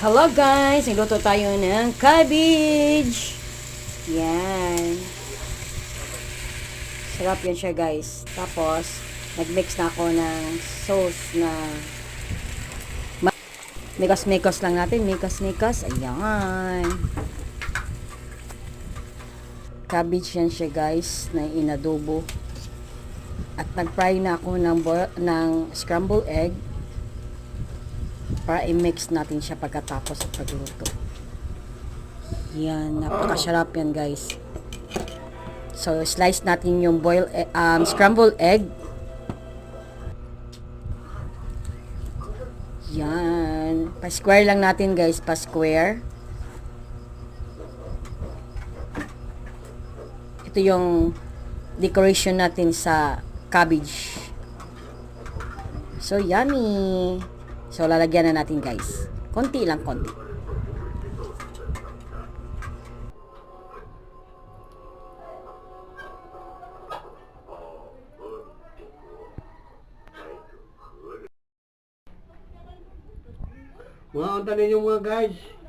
Hello guys! Nagluto tayo ng cabbage! Yan. Sarap yan siya guys. Tapos, nag-mix na ako ng sauce na Mikos-mikos lang natin. Mikos-mikos. Ayan. Cabbage yan siya guys na inadobo. At nag-fry na ako ng, ng scrambled egg para i-mix natin siya pagkatapos sa pagluto. Yan, napakasarap yan guys. So, slice natin yung boil, e- um, scrambled egg. Yan. Pa-square lang natin guys, pa-square. Ito yung decoration natin sa cabbage. So, yummy! So, lalagyan na natin guys. Konti lang, konti. Mga unta ninyo mga guys.